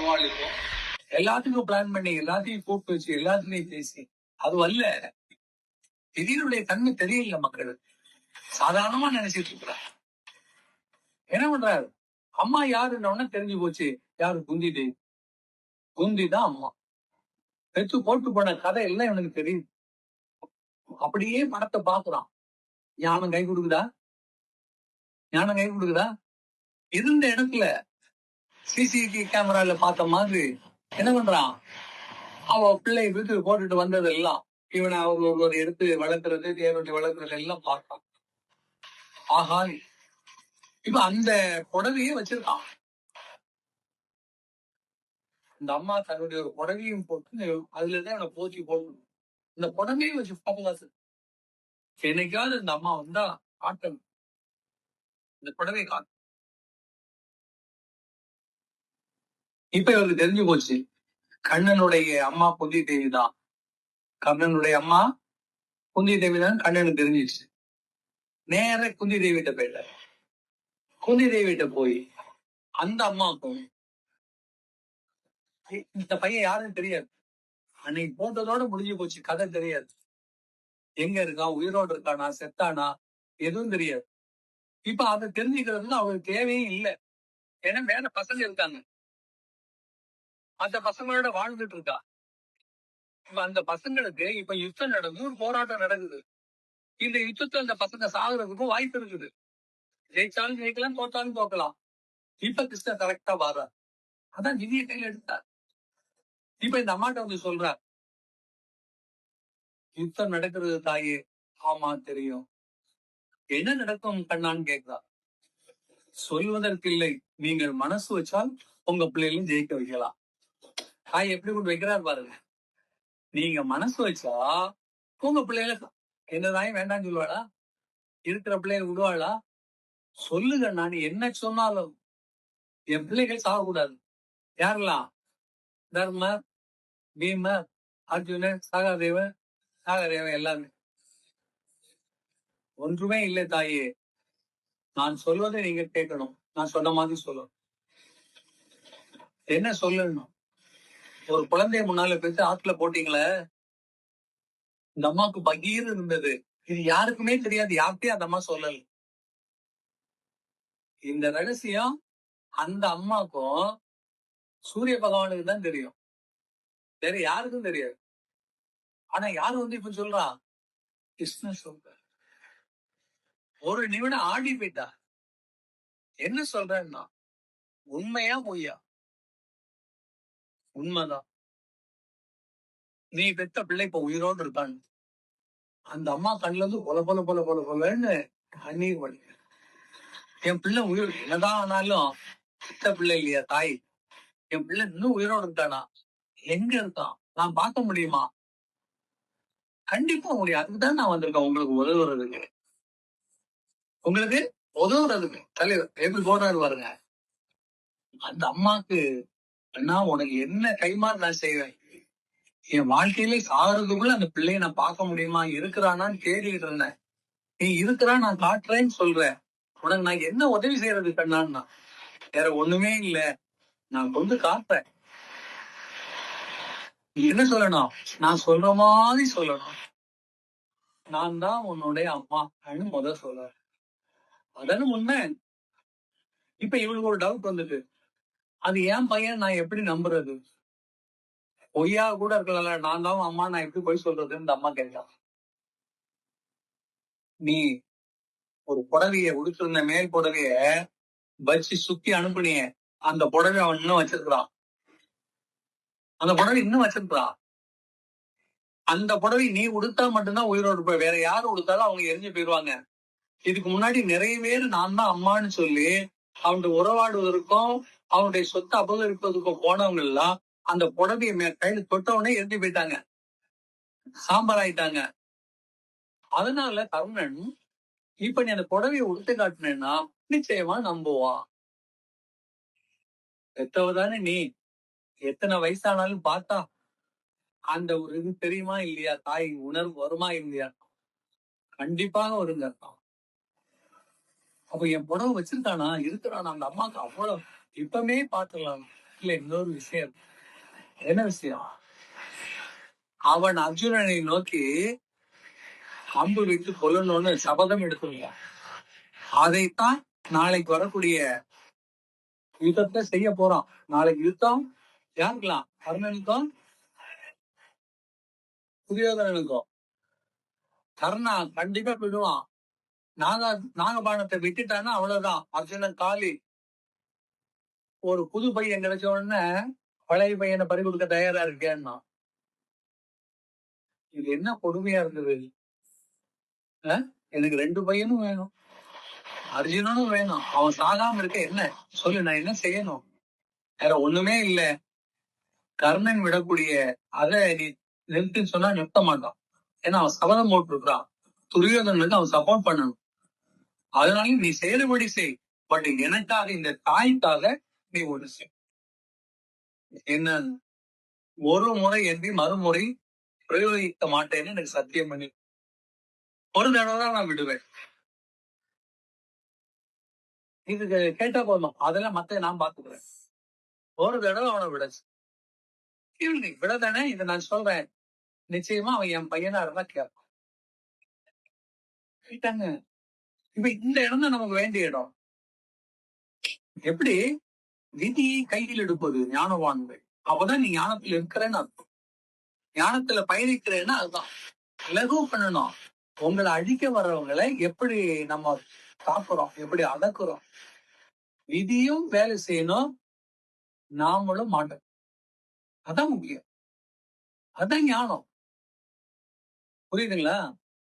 பண்ணுவாள் எல்லாத்துக்கும் பிளான் பண்ணி எல்லாத்தையும் கூப்பிட்டு வச்சு எல்லாத்துலயும் பேசி. அது அல்ல. திடீருடைய தன்மை தெரியல மக்களுக்கு சாதாரணமா நினைச்சிட்டு இருக்கிறார் என்ன பண்றாரு? அம்மா யாருன்னு தெரிஞ்சு போச்சு. யாரு? குந்தி தேவி குந்தி தான் அம்மா. பெத்து போட்டு போன கதை எல்லாம் இவனுக்கு தெரியுது அப்படியே படத்தை பாக்குறான் ஞானம் கை கொடுக்குதா? ஞானம் கை கொடுக்குதா? இருந்த இடத்துல சிசிடிவி கேமரால பார்த்த மாதிரி என்ன பண்றான்? அவ பிள்ளை வீட்டுக்கு போட்டுட்டு வந்ததெல்லாம் இவனை அவங்க ஒரு எடுத்து வளர்க்கறது தேவட்டி வளர்க்கறது எல்லாம் பார்த்தான். ஆஹா இப்ப அந்த புடவையே வச்சிருக்கான். இந்த அம்மா தன்னுடைய ஒரு புடவையும் போட்டு அதுலதான் அவனை போச்சு போடணும். இந்த புடவையும் வச்சு பாப்பாசு என்னைக்காவது இந்த அம்மா வந்தா காட்டணும். இந்த புடவை காட்டும் இப்ப இவருக்கு தெரிஞ்சு போச்சு. கண்ணனுடைய அம்மா புந்தி தேவி தான் கண்ணனுடைய அம்மா குந்தி தேவி தான் கண்ணனுக்கு தெரிஞ்சிச்சு நேர குந்தி தேவிட்ட போயிட்டார். குந்தி தேவிட்ட போய் அந்த அம்மாவுக்கும் இந்த பையன் யாரும் தெரியாது. அன்னைக்கு போட்டதோட முடிஞ்சு போச்சு. கதை தெரியாது. எங்க இருக்கா? உயிரோடு இருக்கானா? செத்தானா? எதுவும் தெரியாது. இப்ப அதை தெரிஞ்சுக்கிறது அவருக்கு தேவையே இல்லை. ஏன்னா வேற பசங்க இருக்காங்க. அந்த பசங்களோட வாழ்ந்துட்டு இருக்கா? இப்ப அந்த பசங்களுக்கு இப்ப யுத்தம் நடந்து ஒரு போராட்டம் நடக்குது. இந்த யுத்தத்துல அந்த பசங்க சாகுறதுக்கும் வாய்ப்பு இருக்குது. ஜெயிச்சாலும் ஜெயிக்கலாம் தோத்தாலும் தோக்கலாம். இப்ப கிருஷ்ணன் கரெக்டா வர்ற அதான் விதியை கையில எடுத்தார். இப்ப இந்த அம்மாட்ட வந்து சொல்றார் யுத்தம் நடக்கிறது தாயே ஆமா தெரியும். என்ன நடக்கும் கண்ணான்னு கேக்குறா சொல்வதற்கில்லை. நீங்கள் மனசு வச்சால் உங்க பிள்ளைகளும் ஜெயிக்க வைக்கலாம். தாய் எப்படி கொண்டு வைக்கிறாரு பாருங்க. நீங்க மனசு வச்சா உங்க பிள்ளைகளை என்ன தாயும் வேண்டாம்னு சொல்லுவாளா? இருக்கிற பிள்ளைகள் விடுவாளா? சொல்லுங்க நான் என்ன சொன்னாலும். என் பிள்ளைகள் சாகக்கூடாது. யாரெல்லாம்? தர்மர் பீமர் அர்ஜுனன் சகாதேவன் சாகதேவன் எல்லாமே ஒன்றுமே இல்லை தாயே. நான் சொல்வதை நீங்க கேட்கணும். நான் சொன்ன மாதிரி சொல்லணும். என்ன சொல்லணும்? ஒரு குழந்தைய முன்னால பேசி ஆத்துல போட்டீங்களே? இந்த அம்மாவுக்கு பகீர் இருந்தது. இது யாருக்குமே தெரியாது. யார்கிட்டயும் அந்த அம்மா சொல்லல. இந்த ரகசியம் அந்த அம்மாக்கும் சூரிய பகவானுக்கு தான் தெரியும். வேற யாருக்கும் தெரியாது. ஆனா யாரு வந்து இப்ப சொல்றா? கிருஷ்ணன் சொல்ற ஒரு நிமிடம் ஆடி போயிட்டா. என்ன சொல்றேன்னா உண்மையா பொய்யா? உண்மைதான். நீ பெத்த பிள்ளை இப்ப உயிரோடு இருக்கான் அந்த அம்மா கண்ணுல இருந்து பொல பொல பொல பொல பொலன்னு கண்ணீர் வழி என் பிள்ளை உயிர் என்னதான் ஆனாலும் பெத்த பிள்ளை இல்லையா தாய்? என் பிள்ளை இன்னும் உயிரோடு இருக்கானா? எங்க இருக்கான்? நான் பார்க்க முடியுமா? கண்டிப்பா முடியும். அதுக்குதான் நான் வந்திருக்கேன். உங்களுக்கு உதவுறதுக்கு. உங்களுக்கு உதவுறதுக்கு. தலைவர் எப்படி போறாரு பாருங்க. அந்த அம்மாக்கு அண்ணா உனக்கு என்ன கைமாறு நான் செய்வேன்? என் வாழ்க்கையிலே சாகிறதுக்குள்ள அந்த பிள்ளைய நான் பார்க்க முடியுமா? இருக்கிறானான்னு தேடிட்டு இருந்தேன். நீ இருக்கிறா நான் காட்டுறேன்னு சொல்றேன். உனக்கு நான் என்ன உதவி செய்யறது கண்ணான்னா வேற ஒண்ணுமே இல்ல. நான் கொண்டு காட்டுறேன் என்ன சொல்லணும்? நான் சொல்ற மாதிரி சொல்லணும். நான் தான் உன்னுடைய அம்மா அப்படின்னு முத சொல்ற அதான உண்மை இப்ப இவனுக்கு ஒரு டவுட் வந்துட்டு அது ஏன் பையன் நான் எப்படி நம்புறது? பொய்யா கூட இருக்கல நான் தான் அம்மா நான் எப்படி போய் சொல்றதுன்னு இந்த அம்மா கேட்டான் நீ ஒரு புடவைய உடுத்திருந்த மேல் புடவைய வச்சு சுத்தி அனுப்புனிய அந்த புடவை அவன் இன்னும் வச்சிருக்கிறான். அந்த புடவை இன்னும் வச்சிருக்கிறான். அந்த புடவை நீ உடுத்தா மட்டும்தான் உயிரோடு இருப்ப. வேற யாரு உடுத்தாலும் அவங்க எரிஞ்சு போயிடுவாங்க இதுக்கு முன்னாடி நிறைய பேர் நான் தான் அம்மான்னு சொல்லி அவன்கிட்ட உறவாடுவதற்கும் அவனுடைய சொத்தை அபகரிப்பதுக்கு போனவங்க எல்லாம் அந்த புடவைய மே- கையில தொட்டவனே இறந்து போயிட்டாங்க. சாம்பார் ஆயிட்டாங்க. அதனால கர்ணன் இப்ப நீ அந்த புடவைய உடுத்து காட்டினேன்னா நிச்சயமா நம்புவான். பெத்தவதானே நீ. எத்தனை வயசானாலும் பார்த்தா அந்த ஒரு இது தெரியுமா இல்லையா? தாய் உணர்வு வருமா இல்லையா? கண்டிப்பாக வருங்க. அப்ப என் புடவை வச்சிருக்கானா? இருக்கிறானா? அந்த அம்மாக்கு அவ்வளவு இப்பமே பாத்துக்கலாம் இல்ல இன்னொரு விஷயம். என்ன விஷயம்? அவன் அர்ஜுனனை நோக்கி அம்பு விட்டு கொல்லணும்னு சபதம் எடுத்துருந்தான் அதைத்தான் நாளைக்கு வரக்கூடிய யுத்தத்தை செய்ய போறான். நாளைக்கு யுத்தம் யாருக்கலாம் கர்ணனுக்கும் துரியோதனனுக்கும். கர்ணா கண்டிப்பா விடுவான் நாக நாகபானத்தை விட்டுட்டான்னா அவ்வளவுதான். அர்ஜுனன் காலி. ஒரு புது பையன் கிடைச்ச உடனே பழைய பையனை பறி கொடுக்க தயாரா இருக்கேன்னா? இது என்ன கொடுமையா இருந்தது? எனக்கு ரெண்டு பையனும் வேணும். அர்ஜுனனும் வேணும். அவன் சாகாம இருக்க என்ன? சொல்லு நான் என்ன செய்யணும்? வேற ஒண்ணுமே இல்ல. கர்ணன் விடக்கூடிய அத நீ நிறுத்தின்னு சொன்னா நிறுத்த மாட்டான். ஏன்னா அவன் சபதம் போட்டிருக்கான் துரியோதனுக்கு அவன் சப்போர்ட் பண்ணணும். அதனாலையும் நீ செயலுபடி செய் பட் எனக்காக இந்த தாய்க்காக நீ ஒரு செய். என்ன? ஒரு முறை என்று மறுமுறை பிரயோகிக்க மாட்டேன்னு எனக்கு சத்தியம் பண்ணி. ஒரு தடவை தான் நான் விடுவேன். இதுக்கு கேட்டா போதும். அதெல்லாம் மத்த நான் பாத்துக்கிறேன் ஒரு தடவை அவனை விட இவனுக்கு விடதானே? இதை நான் சொல்றேன். நிச்சயமா அவன் என் பையனா இருந்தா கேட்பான். கேட்டாங்க. இப்ப இந்த இடம் தான் நமக்கு வேண்டிய இடம். எப்படி? விதியை கையில் எடுப்பது ஞானவான்கள். அப்பதான் நீ ஞானத்துல இருக்கிறேன்னு அர்த்தம். ஞானத்துல பயணிக்கிறேன்னா அதுதான். லகு பண்ணணும் உங்களை அழிக்க வர்றவங்களை எப்படி நம்ம காக்குறோம் எப்படி அடக்குறோம்? விதியும் வேலை செய்யணும் நாமளும் மாட்டோம் அதான் முக்கியம். அதான் ஞானம். புரியுதுங்களா?